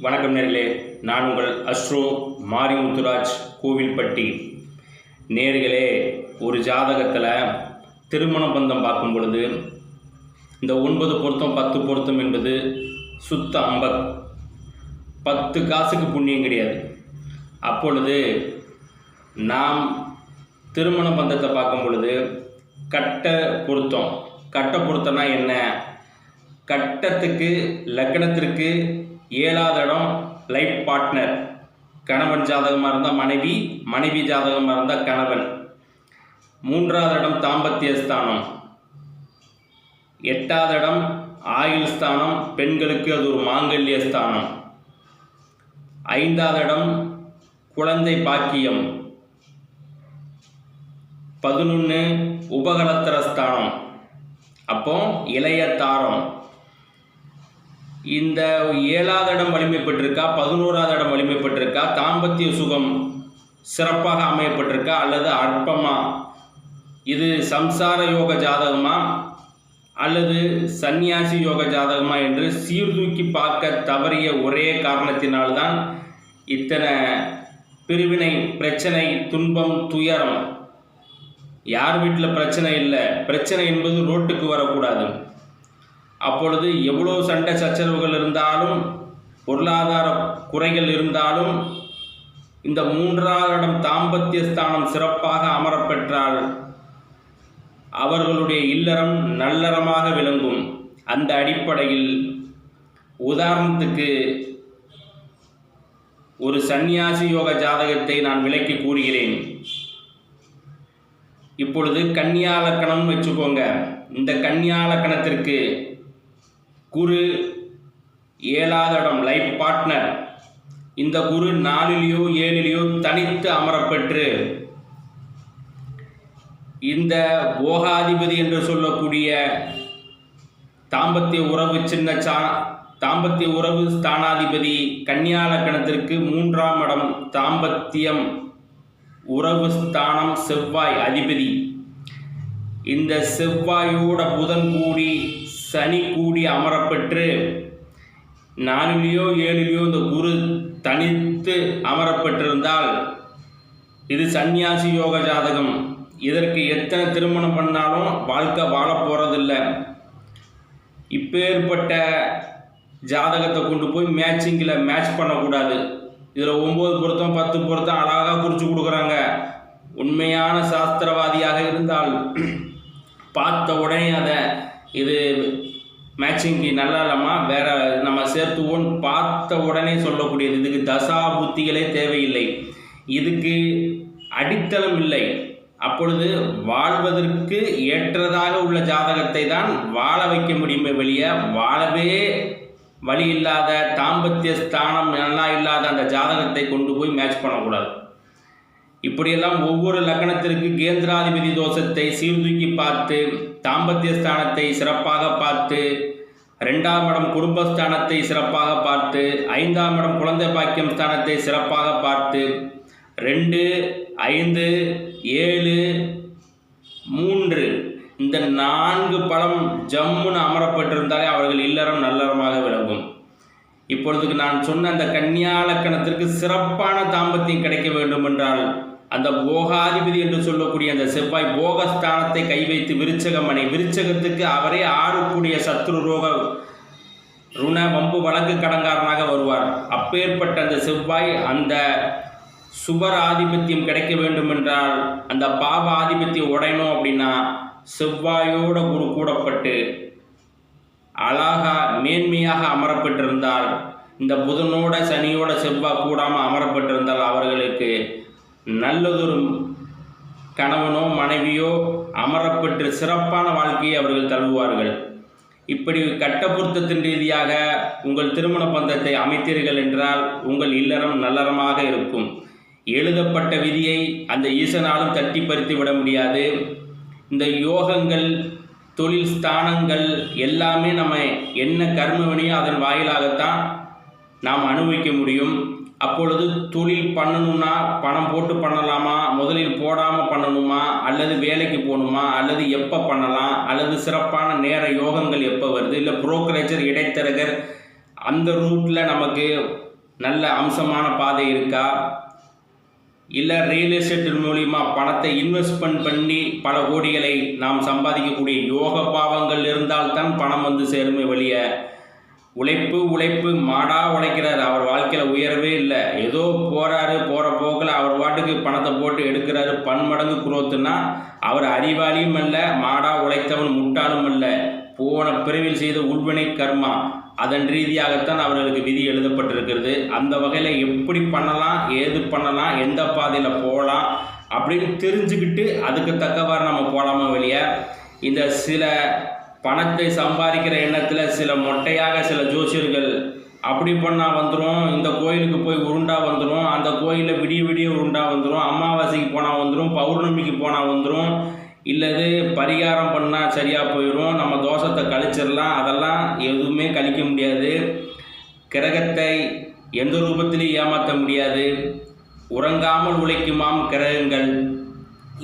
வணக்கம் நேர்களே. நான் உங்கள் அஸ்ரோ மாரிமுத்துராஜ் கோவில்பட்டி. நேர்களே ஒரு ஜாதகத்தில் திருமண பந்தம் பார்க்கும் பொழுது இந்த ஒன்பது பொருத்தம் பத்து பொருத்தம் என்பது சுத்த அம்பக் பத்து காசுக்கு புண்ணியம் கிடையாது. அப்பொழுது நாம் திருமண பந்தத்தை பார்க்கும் பொழுது கட்ட பொருத்தம். கட்ட பொருத்தம்னா என்ன? கட்டத்துக்கு லக்னத்திற்கு ஏழாவது இடம் லைஃப் பார்ட்னர் கணவன் ஜாதகமாக இருந்தால் மனைவி மனைவி ஜாதகமாக இருந்தால் கணவன். மூன்றாவது இடம் தாம்பத்திய ஸ்தானம். எட்டாவது இடம் ஆயுள் ஸ்தானம் பெண்களுக்கு அது ஒரு மாங்கல்ய ஸ்தானம். ஐந்தாவது இடம் குழந்தை பாக்கியம். பதினொன்று உபகலத்தர ஸ்தானம். அப்போ இளைய தாரம். இந்த ஏழாவது இடம் வலிமைப்பட்டிருக்கா? பதினோராவது இடம் வலிமைப்பட்டிருக்கா? தாம்பத்திய சுகம் சிறப்பாக அமையப்பட்டிருக்கா? அல்லது அற்பமா? இது சம்சார யோக ஜாதகமா? அல்லது சந்நியாசி யோக ஜாதகமா என்று சீர்தூக்கி பார்க்க தவறிய ஒரே காரணத்தினால்தான் இத்தனை பிரிவினை பிரச்சனை துன்பம் துயரம். யார் வீட்டில் பிரச்சனை இல்லை? பிரச்சனை என்பது ரோட்டுக்கு வரக்கூடாது. அப்பொழுது எவ்வளோ சண்டை சச்சரவுகள் இருந்தாலும் பொருளாதார குறைகள் இருந்தாலும் இந்த மூன்றாவது இடம் தாம்பத்திய ஸ்தானம் சிறப்பாக அமரப்பெற்றால் அவர்களுடைய இல்லறம் நல்லறமாக விளங்கும். அந்த அடிப்படையில் உதாரணத்துக்கு ஒரு சந்நியாசி யோக ஜாதகத்தை நான் விளக்கி கூறுகிறேன். இப்பொழுது கன்னியாலக்கணம் வச்சுக்கோங்க. இந்த கன்னியாலக்கணத்திற்கு குரு ஏழாவது இடம் லைஃப் பார்ட்னர் இந்த குரு நாலிலேயோ ஏழிலேயோ தனித்து அமரப்பெற்று இந்த போகாதிபதி என்று சொல்லக்கூடிய தாம்பத்திய உறவு சின்ன சா தாம்பத்திய உறவு ஸ்தானாதிபதி கன்னியா லக்கணத்திற்கு மூன்றாம் இடம் தாம்பத்தியம் உறவு ஸ்தானம் செவ்வாய் அதிபதி. இந்த செவ்வாயோட புதன் கூடி சனி கூடி அமரப்பெற்று நாலிலேயோ ஏழிலேயோ இந்த குரு தனித்து அமரப்பட்டிருந்தால் இது சந்நியாசி யோக ஜாதகம். இதற்கு எத்தனை திருமணம் பண்ணாலும் வாழ்க்கை வாழ போகிறதில்ல இப்பேற்பட்ட ஜாதகத்தை கொண்டு போய் மேட்சிங்கில் மேட்ச் பண்ணக்கூடாது. இதில் ஒம்பது பொருத்தம் பத்து பொருத்தம் அழகாக குறித்து கொடுக்குறாங்க. உண்மையான சாஸ்திரவாதியாக இருந்தால் பார்த்த உடனே அதை இது மேட்சிங்க்கு நல்லா இல்லைம்மா வேற நம்ம சேர்த்துவோன்னு பார்த்த உடனே சொல்லக்கூடியது இதுக்கு தசா புத்திகளே தேவையில்லை. இதுக்கு அடித்தளம் இல்லை. அப்பொழுது வாழ்வதற்கு ஏற்றதாக உள்ள ஜாதகத்தை தான் வாழ வைக்க முடியுமே வெளியே வாழவே வழி இல்லாத தாம்பத்திய ஸ்தானம் நல்லா இல்லாத அந்த ஜாதகத்தை கொண்டு போய் மேட்ச் பண்ணக்கூடாது. இப்படியெல்லாம் ஒவ்வொரு லக்னத்திற்கு கேந்திராதிபதி தோஷத்தை சீர்தூக்கி பார்த்து தாம்பத்திய ஸ்தானத்தை சிறப்பாக பார்த்து ரெண்டாம் இடம் குடும்பஸ்தானத்தை சிறப்பாக பார்த்து ஐந்தாம் இடம் குழந்தை பாக்கியம் ஸ்தானத்தை சிறப்பாக பார்த்து ரெண்டு ஐந்து ஏழு மூன்று இந்த நான்கு படம் ஜம்முன்னு அமரப்பட்டிருந்தாலே அவர்கள் இல்லறம் நல்லறமாக விளங்கும். இப்பொழுதுக்கு நான் சொன்ன அந்த கன்னியாலக்கணத்திற்கு சிறப்பான தாம்பத்தியம் கிடைக்க வேண்டும் என்றால் அந்த போகாதிபதி என்று சொல்லக்கூடிய அந்த செவ்வாய் போகஸ்தானத்தை கை வைத்து விருச்சகமனை விருச்சகத்துக்கு அவரே ஆறக்கூடிய சத்ரு ரோக ருண வம்பு வழக்கு கடங்காரனாக வருவார். அப்பேற்பட்ட அந்த செவ்வாய் அந்த சுபர் ஆதிபத்தியம் கிடைக்க வேண்டும் என்றால் அந்த பாவ ஆதிபத்தியம் உடையணும் அப்படின்னா செவ்வாயோட குரு கூடப்பட்டு அழகா மேன்மையாக அமரப்பட்டிருந்தால் இந்த புதனோட சனியோட செவ்வாய் கூடாமல் அமரப்பட்டிருந்தால் அவர்களுக்கு நல்லதொரு கணவனோ மனைவியோ அமரப்பெற்று சிறப்பான வாழ்க்கையை அவர்கள் தழுவுவார்கள். இப்படி கட்ட பொருத்தத்தின் ரீதியாக உங்கள் திருமண பந்தத்தை அமைத்தீர்கள் என்றால் உங்கள் இல்லறம் நல்லறமாக இருக்கும். எழுதப்பட்ட விதியை அந்த ஈசனாலும் தட்டி பறித்து விட முடியாது. இந்த யோகங்கள் தொழில் ஸ்தானங்கள் எல்லாமே நம்ம என்ன கர்மவினையோ அதன் வாயிலாகத்தான் நாம் அனுபவிக்க முடியும். அப்பொழுது தொழில் பண்ணணும்னா பணம் போட்டு பண்ணலாமா? முதலில் போடாமல் பண்ணணுமா? அல்லது வேலைக்கு போகணுமா? அல்லது எப்போ பண்ணலாம்? அல்லது சிறப்பான நேர யோகங்கள் எப்போ வருது? இல்லை புரோக்கரேஜர் இடைத்தரகர் அந்த ரூட்டில் நமக்கு நல்ல அம்சமான பாதை இருக்கா? இல்லை ரியல் எஸ்டேட் மூலிமா பணத்தை இன்வெஸ்ட்மெண்ட் பண்ணி பல கோடிகளை நாம் சம்பாதிக்கக்கூடிய யோக பாவங்கள் இருந்தால்தான் பணம் வந்து சேருமே வெளியே உழைப்பு உழைப்பு மாடா உழைக்கிறார். அவர் வாழ்க்கையில் உயரவே இல்லை. ஏதோ போறாரு போகிற போக்கில் அவர் வாட்டுக்கு பணத்தை போட்டு எடுக்கிறாரு. பன்மடங்கு குரோத்துனா அவர் அறிவாளியும் அல்ல மாடா உழைத்தவன் முட்டாளும் அல்ல. போன பிரிவில் செய்த உள்வினை கர்மா. அதன் ரீதியாகத்தான் அவர்களுக்கு விதி எழுதப்பட்டிருக்கிறது. அந்த வகையில் எப்படி பண்ணலாம் ஏது பண்ணலாம் எந்த பாதையில் போகலாம் அப்படின்னு தெரிஞ்சுக்கிட்டு அதுக்கு தக்கவாறு நம்ம போகலாமா வெளியே? இந்த சில பணத்தை சம்பாதிக்கிற எண்ணத்தில் சில மொட்டையாக சில ஜோசியர்கள் அப்படி பண்ணால் வந்துடும் இந்த கோயிலுக்கு போய் உருண்டா வந்துடும் அந்த கோயிலில் விடிய விடிய உருண்டா வந்துடும் அமாவாசைக்கு போனால் வந்துடும் பௌர்ணமிக்கு போனால் வந்துடும் இல்லது பரிகாரம் பண்ணால் சரியாக போயிடும் நம்ம தோஷத்தை கழிச்சிடலாம் அதெல்லாம் எதுவுமே கழிக்க முடியாது. கிரகத்தை எந்த ரூபத்திலையும் ஏமாற்ற முடியாது. உறங்காமல் உழைக்குமாம் கிரகங்கள்.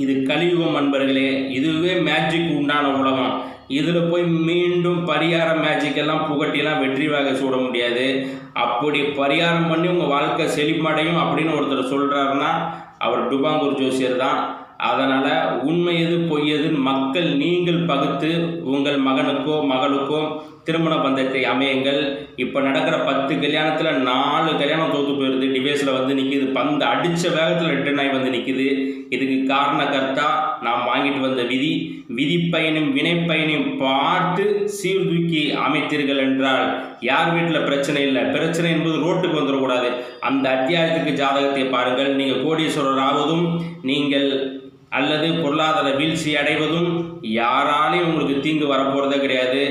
இது கலியுகம் அன்பர்களே இதுவே மேஜிக் உண்டான உலகம். இதில் போய் மீண்டும் பரிகார மேஜிக் எல்லாம் புகட்டிலாம் வெற்றி வாகை சூட முடியாது. அப்படி பரிகாரம் பண்ணி உங்கள் வாழ்க்கை செழிப்படையும் அப்படின்னு ஒருத்தர் சொல்கிறாருன்னா அவர் டுபாங்கூர் ஜோசியர் தான். அதனால் உண்மை எது பொய் எதுன்னு மக்கள் நீங்கள் பகுத்து உங்கள் மகனுக்கோ மகளுக்கோ திருமண பந்தத்தை அமையுங்கள். இப்போ நடக்கிற பத்து கல்யாணத்தில் நாலு கல்யாணம் தோற்று போயிடுது. டிவைஸில் வந்து நிற்கிது பந்து அடித்த வேகத்தில் ரிட்டர்ன் ஆகி வந்து நிற்கிது இதுக்கு காரணக்கர்த்தா நாம் வாங்கிட்டு வந்த விதி விதிப்பயனும் வினைப்பயனையும் பார்த்து சீர்தூக்கி அமைத்தீர்கள் என்றால் யார் வீட்டில் பிரச்சனை இல்லை. பிரச்சனை என்பது ரோட்டுக்கு வந்துடக்கூடாது அந்த அத்தியாயத்துக்கு ஜாதகத்தை பாருங்கள். நீங்கள் கோடீஸ்வரர் ஆவதும் நீங்கள் அல்லது பொருளாதார வீழ்ச்சி அடைவதும் யாராலையும் உங்களுக்கு தீங்கு வரப்போகிறதே கிடையாது.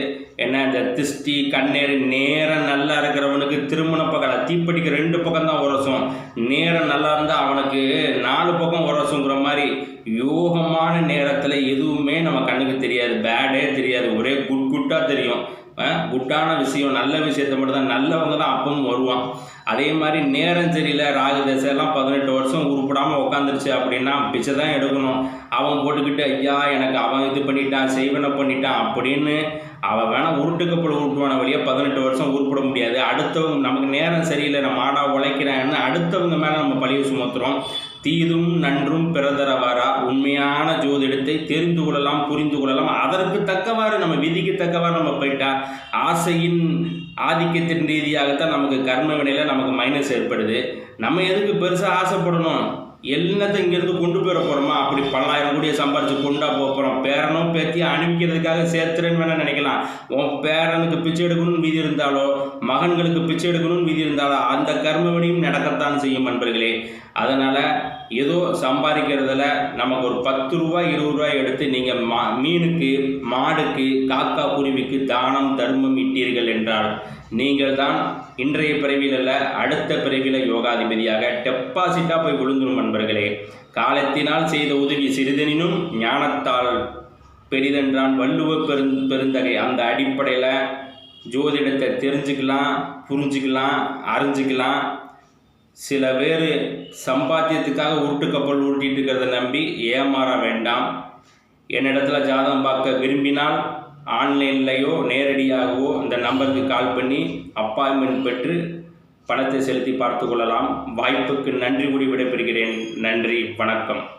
ஏன்னா இந்த திஷ்டி கண்ணேர் நேரம் நல்லா இருக்கிறவனுக்கு திருமண பக்கம் தீப்பெட்டிக்கு ரெண்டு பக்கம் தான் உரசும். நேரம் நல்லா இருந்தால் அவனுக்கு நாலு பக்கம் உரசுங்கிற மாதிரி யோகமான நேரத்தில் எதுவுமே நம்ம கண்ணுக்கு தெரியாது. பேடே தெரியாது. ஒரே குட் குட்டாக தெரியும். குட்டான விஷயம் நல்ல விஷயத்தை மட்டும் தான் நல்லவங்க தான் அப்பவும் வருவான். அதே மாதிரி நேரம் சரியில்லை ராகு தசையெல்லாம் பதினெட்டு வருஷம் உருப்படாமல் உட்காந்துருச்சு அப்படின்னா பிச்சை தான் எடுக்கணும். அவன் போட்டுக்கிட்டு ஐயா எனக்கு அவன் இது பண்ணிட்டான் செய்வனை பண்ணிட்டான் அப்படின்னு அவன் வேணால் உருட்டுக்கப்பட உருட்டுவான வழியாக பதினெட்டு வருஷம் உருப்பிட முடியாது. அடுத்தவங்க நமக்கு நேரம் சரியில்லை நான் மாடா உழைக்கிறேன்னு அடுத்தவங்க மேலே நம்ம பழிவு சுமத்துறோம். தீதும் நன்றும் பிறந்தரவாரா? உண்மையான ஜோதிடத்தை தெரிந்து கொள்ளலாம் புரிந்து கொள்ளலாம். அதற்கு தக்கவாறு நம்ம விதிக்கு தக்கவாறு நம்ம போயிட்டா ஆசையின் ஆதிக்கத்தின் ரீதியாகத்தான் நமக்கு கர்ம வினையில் நமக்கு மைனஸ் ஏற்படுது. நம்ம எதுக்கு பெருசாக ஆசைப்படணும்? என்னத்தை இங்கேருந்து கொண்டு போயிட போகிறோமா அப்படி பல்லாயிரம் கோடியை சம்பாரித்து கொண்டா போக போகிறோம் பேரனும் பேத்தியும் அனுப்பிக்கிறதுக்காக சேர்த்துறேன்னு வேணால் நினைக்கலாம். உன் பேரனுக்கு பிச்சை எடுக்கணும்னு விதி இருந்தாலோ மகன்களுக்கு பிச்சை எடுக்கணும்னு விதி இருந்தாலோ அந்த கர்மவினையும் நடக்கத்தான் செய்யும் நண்பர்களே அதனால் ஏதோ சம்பாதிக்கிறதுல நமக்கு ஒரு பத்து ரூபாய் இருபது ரூபாய் எடுத்து நீங்கள் மா மீனுக்கு மாடுக்கு காக்கா குருவிக்கு தானம் தர்மம் இட்டீர்கள் என்றால் நீங்கள் தான் இன்றைய பிறவியில் அல்ல அடுத்த பிறவியில் யோகாதிபதியாக டெப்பாசிட்டாக போய் விழுந்துடும் நண்பர்களே. காலத்தினால் செய்த உதவி சிறிதெனினும் ஞானத்தால் பெரிதென்றான் வள்ளுவ பெரு பெருந்தகை. அந்த அடிப்படையில் ஜோதிடத்தை தெரிஞ்சுக்கலாம் புரிஞ்சுக்கலாம் அறிஞ்சிக்கலாம். சில பேர் சம்பாத்தியத்துக்காக உருட்டு கப்பல் உருட்டிட்டு இருக்கிறத நம்பி ஏமாற வேண்டாம். என்னிடத்துல ஜாதகம் பார்க்க விரும்பினால் ஆன்லைன்லேயோ நேரடியாகவோ இந்த நம்பருக்கு கால் பண்ணி அப்பாயின்மெண்ட் பெற்று பணத்தை செலுத்தி பார்த்து கொள்ளலாம். வாய்ப்புக்கு நன்றி கூடி விடைபெறுகிறேன். நன்றி. வணக்கம்.